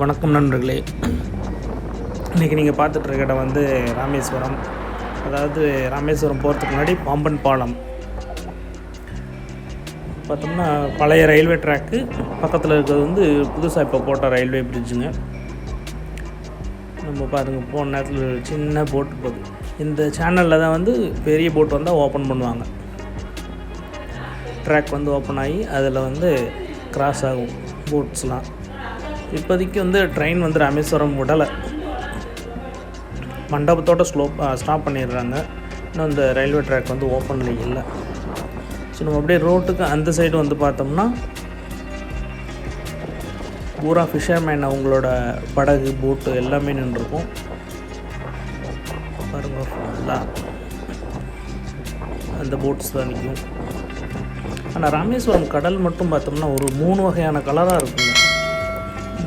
வணக்கம் நண்பர்களே. இன்றைக்கி நீங்கள் பார்த்துட்ருக்க இடம் வந்து ராமேஸ்வரம். அதாவது ராமேஸ்வரம் போகிறதுக்கு முன்னாடி பாம்பன் பாலம் பார்த்தோம்னா பழைய ரயில்வே ட்ராக்கு பக்கத்தில் இருக்கிறது வந்து புதுசாக இப்போ போட்ட ரயில்வே பிரிட்ஜுங்க நம்ம பாருங்கள் போன நேரத்தில் சின்ன போட்டு போகுது. இந்த சேனலில் தான் வந்து பெரிய போட் வந்தால் ஓப்பன் பண்ணுவாங்க. ட்ராக் வந்து ஓப்பன் ஆகி அதில் வந்து கிராஸ் ஆகும் போட்ஸ்லாம் இப்போதைக்கு வந்து ட்ரெயின் வந்து ராமேஸ்வரம் விடலை. மண்டபத்தோட ஸ்லோ ஸ்டாப் பண்ணிடுறாங்க. இன்னும் அந்த ரயில்வே ட்ராக் வந்து ஓப்பனில் இல்லை. ஸோ நம்ம அப்படியே ரோட்டுக்கு அந்த சைடு வந்து பார்த்தோம்னா பூரா ஃபிஷர்மேன் அவங்களோட படகு போட்டு எல்லாமே நின்றுருக்கும். பாருங்க ஃபுல்லாக அந்த போட்ஸ் தான் நிற்கும். ஆனால் ராமேஸ்வரம் கடல் மட்டும் பார்த்தோம்னா ஒரு மூணு வகையான கலராக இருக்கும்.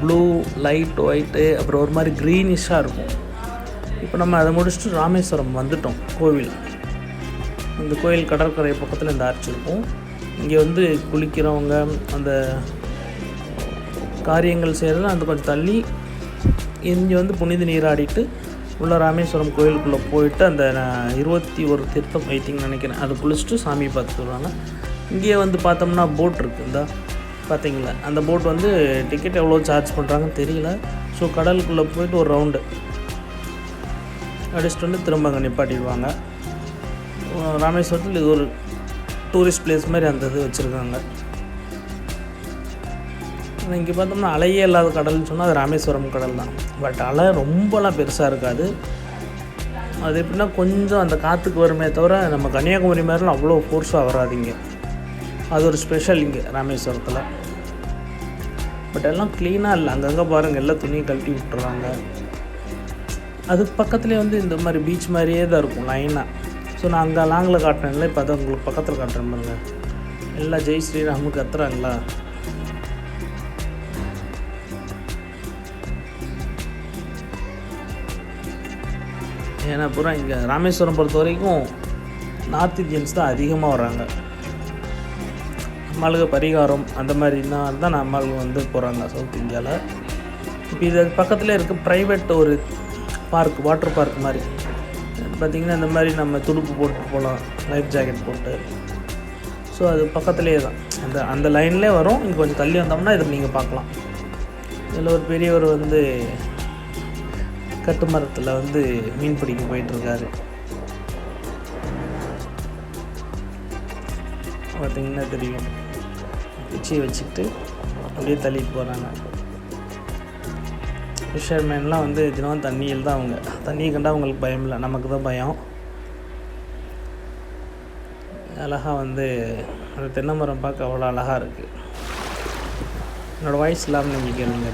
ப்ளூ லைட் ஒயிட்டு அப்புறம் ஒரு மாதிரி க்ரீனிஷாக இருக்கும். இப்போ நம்ம அதை முடிச்சுட்டு ராமேஸ்வரம் வந்துட்டோம் கோவில் இந்த கோயில் கடற்கரை பக்கத்தில் இந்த ஆர்ச் இருக்கும். இங்கே வந்து குளிக்கிறவங்க அந்த காரியங்கள் செய்கிறதுலாம் அந்த கொஞ்சம் தள்ளி இங்கே வந்து புனித நீராடிட்டு உள்ள ராமேஸ்வரம் கோயிலுக்குள்ளே போயிட்டு அந்த இருபத்தி ஒரு தீர்த்தம் வைத்திங்கன்னு நினைக்கிறேன். அதை குளிச்சுட்டு சாமி பார்த்துட்டு வருவாங்க. இங்கேயே வந்து பார்த்தோம்னா போட் இருக்குது இந்த பார்த்தீங்களா? அந்த போட் வந்து டிக்கெட் எவ்வளோ சார்ஜ் பண்ணுறாங்கன்னு தெரியல. ஸோ கடலுக்குள்ளே போயிட்டு ஒரு ரவுண்டு அடிச்சுட்டு வந்து திரும்ப அங்கே நிப்பாட்டிடுவாங்க. ராமேஸ்வரத்தில் இது ஒரு டூரிஸ்ட் பிளேஸ் மாதிரி அந்த இது வச்சுருக்காங்க. இங்கே பார்த்தோம்னா அலையே இல்லாத கடல்னு சொன்னால் அது ராமேஸ்வரம் கடல் தான். பட் அலை ரொம்பலாம் பெருசாக இருக்காது. அது எப்படின்னா கொஞ்சம் அந்த காற்றுக்கு வருமே தவிர நம்ம கன்னியாகுமரி மாதிரிலாம் அவ்வளோ ஃபோர்ஸாக வராதிங்க அது ஒரு ஸ்பெஷல் இங்கே ராமேஸ்வரத்தில். பட் எல்லாம் க்ளீனாக இல்லை. அங்கங்கே பாருங்கள் எல்லாம் துணியை கழட்டி விட்டுறாங்க. அதுக்கு பக்கத்துலேயே வந்து இந்த மாதிரி பீச் மாதிரியே தான் இருக்கும் லைனாக ஸோ நான் அங்கே லாங்கில் காட்டினேன்ல இப்போ அதை உங்களுக்கு பக்கத்தில் காட்டுறேன் பாருங்கள் எல்லாம் ஜெய் ஸ்ரீராமு கத்துறாங்களா? ஏன்னா பூரா இங்கே ராமேஸ்வரம் பொறுத்த வரைக்கும் நார்த் இந்தியன்ஸ் தான் அதிகமாக வராங்க நம்மளுக்கு பரிகாரம் அந்த மாதிரி தான் தான் நம்மளுக்கு வந்து போகிறாங்க சவுத் இந்தியாவில். இப்போ இது பக்கத்தில் இருக்க ப்ரைவேட் ஒரு பார்க் வாட்டர் பார்க் மாதிரி. பார்த்திங்கன்னா இந்த மாதிரி நம்ம துடுப்பு போட்டு போகலாம் லைஃப் ஜாக்கெட் போட்டு. ஸோ அது பக்கத்துலேயே தான். அந்த அந்த லைன்லேயே வரும். இங்கே கொஞ்சம் தள்ளி வந்தோம்னா இதை நீங்கள் பார்க்கலாம். இதில் ஒரு பெரியவர் வந்து கட்டுமரத்தில் வந்து மீன் பிடிக்க போயிட்டுருக்காரு. பார்த்தீங்கன்னா தெரியும். குச்சியை வச்சுக்கிட்டு அப்படியே தள்ளிட்டு போகிறாங்க ஃபிஷர்மேன்லாம் வந்து தினம் தண்ணியில் தான் அவங்க. தண்ணியை கண்டா அவங்களுக்கு பயம் இல்லை. நமக்கு தான் பயம். அழகாக வந்து அந்த தென்னை மரம் பார்க்க அவ்வளோ அழகாக இருக்குது என்னோடய வாய்ஸ் இல்லாமல் நீங்கள் கேளுங்க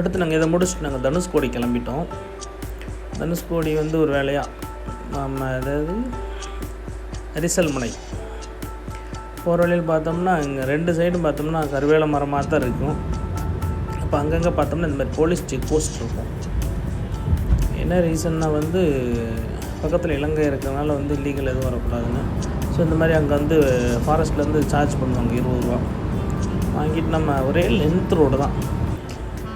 அடுத்து நாங்கள் இதை முடிச்சுட்டு நாங்கள் தனுஷ்கோடி கிளம்பிட்டோம். தனுஷ்கோடி வந்து ஒரு வேலையாக நம்ம அதாவது அரிசல்மனை. போகிற வழியில் பார்த்தோம்னா இங்கே ரெண்டு சைடும் பார்த்தோம்னா கருவேல மரமாக தான் இருக்கும். அப்போ அங்கங்கே பார்த்தோம்னா இந்த மாதிரி போலீஸ் செக் போஸ்ட் இருக்கும். என்ன ரீசன்னா வந்து பக்கத்தில் இலங்கை இருக்கிறதுனால வந்து இல்லீகல் எதுவும் வரக்கூடாதுன்னு. ஸோ இந்த மாதிரி அங்கே வந்து ஃபாரஸ்ட்லேருந்து சார்ஜ் பண்ணுவாங்க இருபது ரூபா. வாங்கிட்டு நம்ம ஒரே லென்த் ரோடு தான்.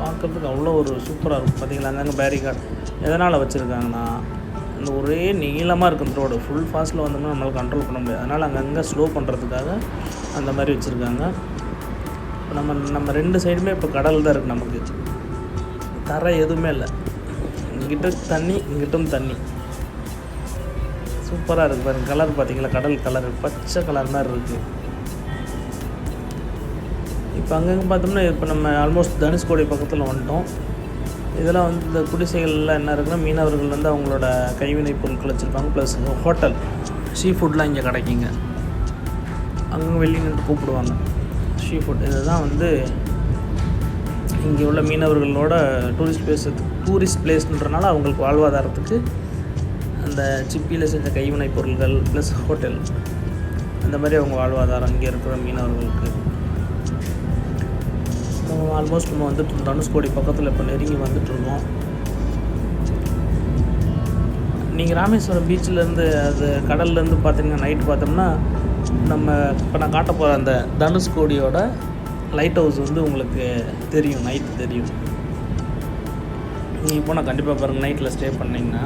பார்க்குறதுக்கு அவ்வளோ ஒரு சூப்பராக இருக்கும். பார்த்தீங்களா? அங்கங்கே பேரிகார்டு எதனால் வச்சுருக்காங்கன்னா இந்த ஒரே நீளமாக இருக்கும் ரோடு ஃபுல் ஃபாஸ்ட்டில் வந்தோம்னா நம்மளால் கண்ட்ரோல் பண்ண முடியாது. அதனால் அங்கங்கே ஸ்லோ பண்ணுறதுக்காக அந்த மாதிரி வச்சுருக்காங்க. இப்போ நம்ம நம்ம ரெண்டு சைடுமே இப்போ கடல் தான் இருக்குது நமக்கு. தரை எதுவுமே இல்லை. இங்கிட்ட தண்ணி இங்கிட்டும் தண்ணி. சூப்பராக இருக்குது பாருங்கள் கலர் பார்த்தீங்களா? கடல் கலர் பச்சை கலர் மாதிரி இருக்குது இப்போ அங்கங்கே பார்த்தோம்னா இப்போ நம்ம ஆல்மோஸ்ட் தனுஷ்கோடி பக்கத்தில் வந்துட்டோம். இதெல்லாம் வந்து இந்த குடிசைகள்லாம் என்ன இருக்குன்னா மீனவர்கள் வந்து அவங்களோட கைவினை பொருட்கள் வச்சுருப்பாங்க ப்ளஸ் ஹோட்டல் சீ ஃபுட்லாம் இங்கே கிடைக்குங்க. அங்கே வெளியே நின்று கூப்பிடுவாங்க. ஷீ ஃபுட் இதுதான் வந்து இங்கே உள்ள மீனவர்களோட டூரிஸ்ட் பிளேஸ் டூரிஸ்ட் பிளேஸ்ன்றனால அவங்களுக்கு வாழ்வாதாரத்துக்கு அந்த சிப்பியில் செஞ்ச கைவினைப் பொருள்கள் ப்ளஸ் ஹோட்டல் அந்த மாதிரி அவங்க வாழ்வாதாரம் இங்கே இருக்கிற மீனவர்களுக்கு. ஆல்மோஸ்ட் நம்ம வந்துட்டு தனுஷ்கோடி பக்கத்தில் இப்போ நெருங்கி வந்துட்டுருக்கோம் நீங்கள் ராமேஸ்வரம் பீச்சிலேருந்து அது கடல்லேருந்து பார்த்தீங்கன்னா நைட்டு பார்த்தோம்னா நம்ம இப்போ நான் காட்ட போகிற அந்த தனுஷ்கோடியோட லைட் ஹவுஸ் வந்து உங்களுக்கு தெரியும். நைட்டு தெரியும். நீங்கள் போனால் கண்டிப்பாக பாருங்கள் நைட்டில் ஸ்டே பண்ணிங்கன்னா.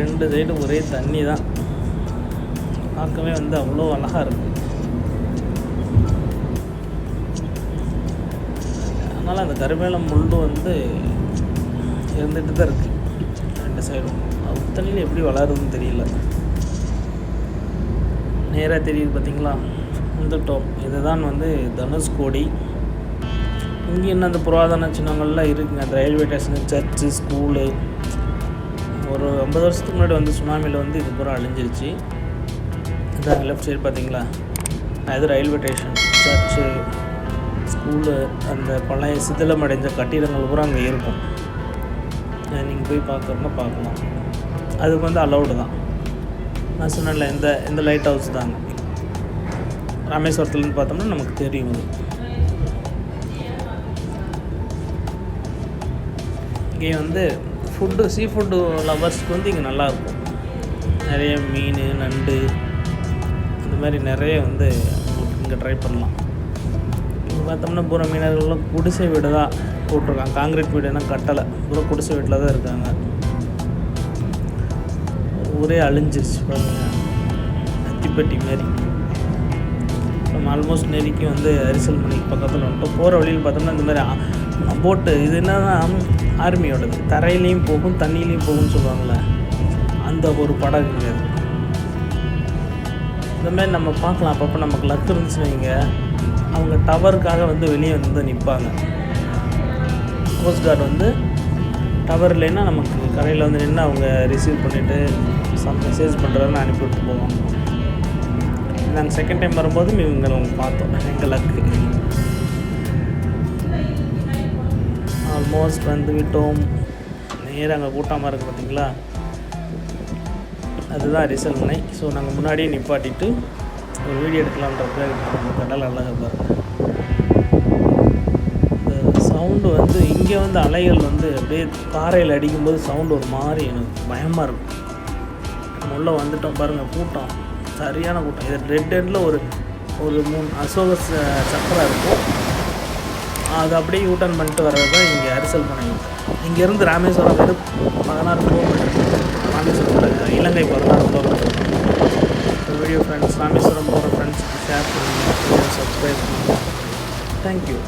ரெண்டு சைடும் ஒரே தண்ணி தான் பார்க்கவே வந்து அவ்வளோ அழகாக இருக்குது அதனால் அந்த கருவேலம் முள்ளு வந்து இருந்துட்டு தான் இருக்குது ரெண்டு சைடும். தண்ணியில் எப்படி வளருதுன்னு தெரியல. நேராக தெரியுது பார்த்தீங்களா வந்துட்டோம் இதுதான் வந்து தனுஷ்கோடி இங்கே என்ன அந்த புராதன சின்னங்கள்லாம் இருக்குங்க. அந்த ரயில்வே ஸ்டேஷன் சர்ச்சு ஸ்கூலு. ஒரு ஐம்பது வருஷத்துக்கு முன்னாடி வந்து சுனாமியில் வந்து இது பூரா அழிஞ்சிருச்சு. இதாங்க லெஃப்ட் சைடு பார்த்தீங்களா அது ரயில்வே ஸ்டேஷன் சர்ச்சு. ஸ்கூலு அந்த பழைய சிதிலமடைஞ்ச கட்டிடங்கள் பூரா அங்கே இருக்கும். நீங்கள் போய் பார்க்கறதுனா பார்க்கலாம் அதுக்கு வந்து அலௌடு தான். நான் சொன்னேன்ல இந்த இந்த லைட் ஹவுஸ் தாங்க ராமேஸ்வரத்துலேருந்து பார்த்தோம்னா நமக்கு தெரியும் அது. இங்கே வந்து ஃபுட்டு சீ ஃபுட்டு லவர்ஸ்க்கு வந்து இங்கே நல்லாயிருக்கும் நிறைய மீன் நண்டு இந்த மாதிரி நிறைய வந்து உங்களுக்கு இங்கே ட்ரை பண்ணலாம். பார்த்தோம்னா பூரா மீனவர்கள்லாம் குடிசை வீடு தான் போட்டிருக்காங்க. காங்கிரீட் வீடுனா கட்டலை. பூரா குடிசை வீட்டில் தான் இருக்காங்க. ஊரே அழிஞ்சிருச்சு பாருங்க. அத்திப்பட்டி மாரி நம்ம ஆல்மோஸ்ட் நெருக்கி வந்து அரிசல் மணிக்கு பக்கத்தில் வந்துட்டோம். போகிற வழியில் பார்த்தோம்னா இந்த மாதிரி போட்டு இது என்னன்னா ஆர்மியோடது. தரையிலையும் போகும் தண்ணியிலையும் போகும்னு சொல்லுவாங்களே அந்த ஒரு படகுங்க இந்த மாதிரி நம்ம பார்க்கலாம். அப்பப்போ நமக்கு லக் இருந்துச்சுன்னு வைங்க. அவங்க டவருக்காக வந்து வெளியே வந்து நிற்பாங்க. கோஸ்ட் கார்டு வந்து டவர் இல்லைன்னா நமக்கு கடையில் வந்து நின்று அவங்க ரிசீவ் பண்ணிவிட்டு சம் மெசேஜ் பண்ணுறதுன்னு அனுப்பிவிட்டு போவோம். நாங்கள் செகண்ட் டைம் வரும்போது இவங்க அவங்க பார்த்தோம். எங்கள் லக்கு ஆல்மோஸ்ட் வந்து விட்டோம். நேராக அங்கே கூட்டமாக இருக்குது பார்த்தீங்களா அதுதான் ரிசல்ட் முனை. ஸோ நாங்கள் முன்னாடியே நிப்பாட்டிட்டு ஒரு வீடியோ எடுக்கலான்றது கடல் அழகாக பாருங்கள் இந்த சவுண்டு வந்து இங்கே வந்து அலைகள் வந்து அப்படியே பாறையில் அடிக்கும்போது சவுண்டு ஒரு மாதிரி எனக்கு பயமாக இருக்கும் நம்ம உள்ளே வந்துட்டோம் பாருங்கள் கூட்டம். சரியான கூட்டம். இது ரெட் எண்டில் ஒரு ஒரு மூணு அசோக ச- சக்கரம் இருக்கும். அது அப்படியே யூட்டர்ன் பண்ணிட்டு வர்றது தான் இங்கே அரிசல் மனை இங்கேருந்து ராமேஸ்வரம் வெறும் பதினாறு கிலோமீட்டர் ராமேஸ்வரம் இலங்கை பதினாறு kilometre வீடியோ ஃப்ரெண்ட்ஸ் ராமேஸ்வரம் போகிற ஃப்ரெண்ட்ஸுக்கு ஷேர் பண்ணுங்கள் சப்ஸ்கிரைப் பண்ணுங்கள் தேங்க்யூ